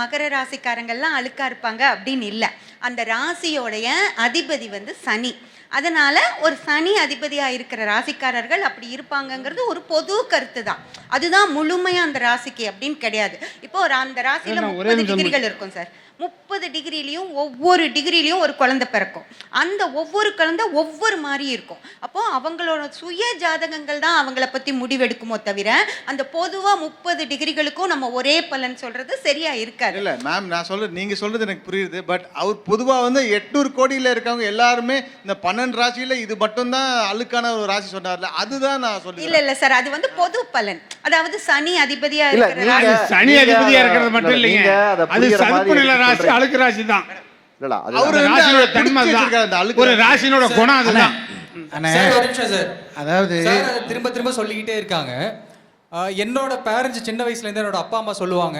மகர ராசிக்காரங்கள்லாம் அழுக்கா இருப்பாங்க அப்படின்னு இல்லை. அந்த ராசியோடைய அதிபதி வந்து சனி. அதனால ஒரு சனி அதிபதியா இருக்கிற ராசிக்காரர்கள் அப்படி இருப்பாங்கங்கிறது ஒரு பொது கருத்து தான். அதுதான் முழுமையா அந்த ராசிக்கு அப்படின்னு கிடையாது. இப்போ ஒரு அந்த ராசியில முப்பது டிகிரிகள் இருக்கும் சார். முப்பது டிகிரிலையும் ஒவ்வொரு டிகிரிலையும் ஒரு குழந்தை பிறக்கும். அந்த ஒவ்வொரு குழந்தை ஒவ்வொரு மாதிரி இருக்கும். அப்போ அவங்களோட சுய ஜாதகங்கள் தான் அவங்கள பத்தி முடிவெடுக்குமோ தவிர அந்த பொதுவா முப்பது டிகிரிகளுக்கும் நம்ம ஒரே பலன் சொல்றது சரியா இருக்காது. இல்ல மேம் நான் சொல்றது நீங்க சொல்றது எனக்கு புரியுது பட் அவர் பொதுவா வந்து எட்நூறு கோடியில இருக்கவங்க எல்லாருமே இந்த பன்னெண்டு ராசியில இது மட்டும்தான் அழுக்கான ஒரு ராசி சொன்னார்ல. அதுதான் நான் இல்ல சொல்லுவேன். இல்ல சார். அது வந்து பொது பலன். அதாவது சனி அதிபதியா இல்ல, இருக்கிற நீங்க- சனி நீங்க அதிபதியா அத- இருக்கிறது மட்டும் இல்ல, இல்லைங்க. நீங்க அத அது புரியுற மாதிரி சதுப்பு நில ராசி சொல்றீங்க. அழுக்கு ராசி தான் இல்லடா அது அவரு அந்த வந்து ராசியோட அதை தன்மை பிடிச்சு வச்சிருக்காரு அந்த தான் அழுக்கு. ஒரு ராசி. ராசினோட குணம் அதுதான். அண்ணே சார் ஒரு நிமிஷம் சார். அதாவது சார் அதை திரும்ப திரும்ப சொல்லிக்கிட்டே இருக்காங்க. ஆஹ் என்னோட பேரண்ட்ஸ் சின்ன வயசுல இருந்து என்னோட அப்பா அம்மா சொல்லுவாங்க